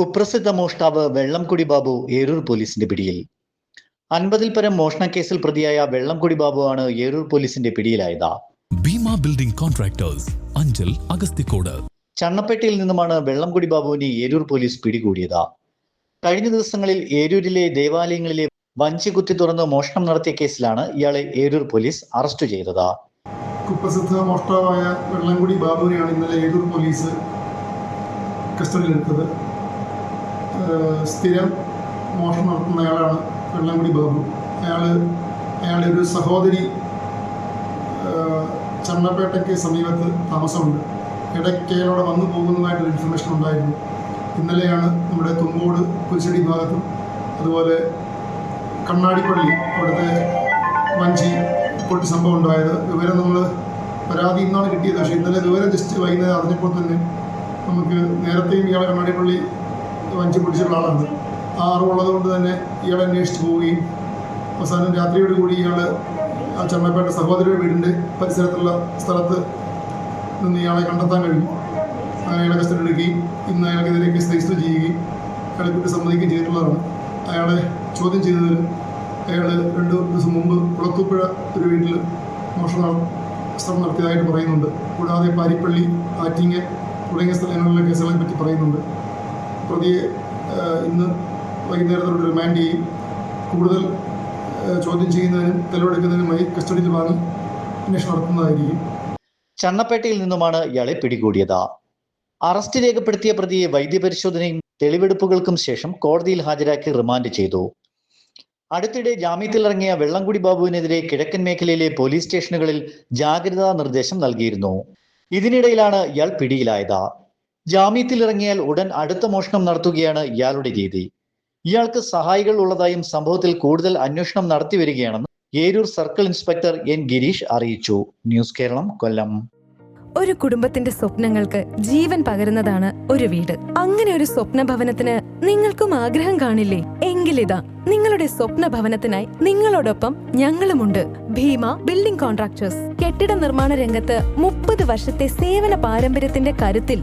കുപ്രസിദ്ധ മോഷ്ടാവ് വെള്ളംകുടി ബാബു ഏരൂർ പോലീസിന്റെ പിടിയിൽ. അൻപതിൽ പരം മോഷണ കേസിൽ പ്രതിയായ വെള്ളംകുടി ബാബുവാണ് ഏരൂർ പോലീസിന്റെ പിടിയിലായത്. ഭീമ ബിൽഡിംഗ് കോൺട്രാക്ടേഴ്സ് അഞ്ചൽ അഗസ്തിക്കോട് ചണ്ണപ്പേട്ടയിൽ നിന്നുമാണ് വെള്ളംകുടി ബാബുവിനെ ഏരൂർ പോലീസ് പിടികൂടിയത്. കഴിഞ്ഞ ദിവസങ്ങളിൽ ഏരൂരിലെ ദേവാലയങ്ങളിലെ വഞ്ചി കുത്തി തുറന്ന് മോഷണം നടത്തിയ കേസിലാണ് ഇയാളെ ഏരൂർ പോലീസ് അറസ്റ്റ് ചെയ്തത്. കുപ്രസിദ്ധ മോഷ്ടാവായ വെള്ളംകുടി ബാബുവിനെയാണ് ഇന്നലെ ഏരൂർ പോലീസ് കസ്റ്റഡിയിലെടുത്തത്. സ്ഥിരം മോഷണം നടത്തുന്ന അയാളാണ് വെള്ളംകുടി ബാബു. അയാൾ അയാളുടെ ഒരു സഹോദരി ചണ്ടപ്പേട്ടയ്ക്ക് സമീപത്ത് താമസമുണ്ട്. ഇടയ്ക്ക് അയാളോടെ വന്നു പോകുന്നതായിട്ടൊരു ഇൻഫർമേഷൻ ഉണ്ടായിരുന്നു. ഇന്നലെയാണ് നമ്മുടെ തുമ്പോട് കുരിശടി ഭാഗത്തും അതുപോലെ കണ്ണാടിപ്പള്ളി അവിടുത്തെ വഞ്ചി പൊട്ടി സംഭവം ഉണ്ടായത്. വിവരം നമ്മൾ പരാതി ഇന്നാണ് കിട്ടിയത്. പക്ഷേ ഇന്നലെ വിവരം ജസ്റ്റ് വൈകുന്നേരം അറിഞ്ഞപ്പോൾ തന്നെ നമുക്ക് നേരത്തെയും ഇയാളെ കണ്ണാടിപ്പള്ളി വഞ്ചി പിടിച്ചിട്ടുള്ള ആളാണ്. ആ അറിവുള്ളത് കൊണ്ട് തന്നെ ഇയാളെ അന്വേഷിച്ച് പോവുകയും അവസാനം രാത്രിയോട് കൂടി ഇയാൾ ആ ചെമ്മപ്പേട്ട സഹോദരിയുടെ വീടിന്റെ പരിസരത്തുള്ള സ്ഥലത്ത് നിന്ന് ഇയാളെ കണ്ടെത്താൻ കഴിഞ്ഞു. അങ്ങനെ അയാളെ കസ്റ്റഡി എടുക്കുകയും ഇന്ന് അയാൾക്കെതിരെ കേസ് രജിസ്റ്റർ ചെയ്യുകയും അയാളെ കുട്ടി സമ്മതിക്കുകയും ചെയ്തിട്ടുള്ളതാണ്. അയാളെ ചോദ്യം ചെയ്തതിൽ അയാൾ രണ്ട് ദിവസം മുമ്പ് കുളത്തൂപ്പുഴ ഒരു വീട്ടിൽ മോഷണ ശ്രമം നടത്തിയതായിട്ട് പറയുന്നുണ്ട്. കൂടാതെ പാരിപ്പള്ളി ആറ്റിങ്ങൽ തുടങ്ങിയ സ്ഥലങ്ങളിലെ കേസുകളെ പറ്റി പറയുന്നുണ്ട്. പ്രതിയെ ഇന്ന് വൈകുന്നേരത്തോട് റിമാൻഡ് ചെയ്യും. കൂടുതൽ ചോദ്യം ചെയ്യുന്നതിനും തെളിവെടുക്കുന്നതിനുമായി കസ്റ്റഡിയിൽ വാങ്ങി അന്വേഷണം നടത്തുന്നതായിരിക്കും. ചണ്ണപ്പേട്ടയിൽ നിന്നുമാണ് ഇയാളെ പിടികൂടിയത്. അറസ്റ്റ് രേഖപ്പെടുത്തിയ പ്രതിയെ വൈദ്യപരിശോധനയും തെളിവെടുപ്പുകൾക്കും ശേഷം കോടതിയിൽ ഹാജരാക്കി റിമാൻഡ് ചെയ്തു. അടുത്തിടെ ജാമ്യത്തിൽ ഇറങ്ങിയ വെള്ളംകുടി ബാബുവിനെതിരെ കിഴക്കൻ മേഖലയിലെ പോലീസ് സ്റ്റേഷനുകളിൽ ജാഗ്രതാ നിർദ്ദേശം നൽകിയിരുന്നു. ഇതിനിടയിലാണ് ഇയാൾ പിടിയിലായത്. ജാമ്യത്തിലിറങ്ങിയാൽ ഉടൻ അടുത്ത മോഷണം നടത്തുകയാണ് ഇയാളുടെ രീതി. ഇയാൾക്ക് സഹായികൾ ഉള്ളതായും സംഭവത്തിൽ കൂടുതൽ അന്വേഷണം നടത്തി വരികയാണെന്ന് Eroor circle inspector N Girish അറിയിച്ചു. ന്യൂസ് കേരളം കൊല്ലം. ഒരു കുടുംബത്തിന്റെ സ്വപ്നങ്ങൾക്ക് ജീവൻ പകരുന്നതാണ് ഒരു വീട്. അങ്ങനെ ഒരു സ്വപ്ന ഭവനത്തിന് നിങ്ങൾക്കും ആഗ്രഹം കാണില്ലേ? എങ്കിലിതാ നിങ്ങളുടെ സ്വപ്ന ഭവനത്തിനായി നിങ്ങളോടൊപ്പം ഞങ്ങളുമുണ്ട്. Bhima building contractors. കെട്ടിട നിർമ്മാണ രംഗത്ത് മുപ്പത് വർഷത്തെ സേവന പാരമ്പര്യത്തിന്റെ കരുത്തിൽ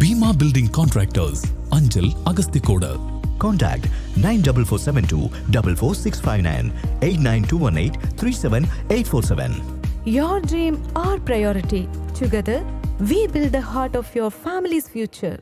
Bhima building contractors Anchal Agasthikode Contact 94472 44659 89218 37847. Your dream, our priority. Together, we build the heart of your family's future.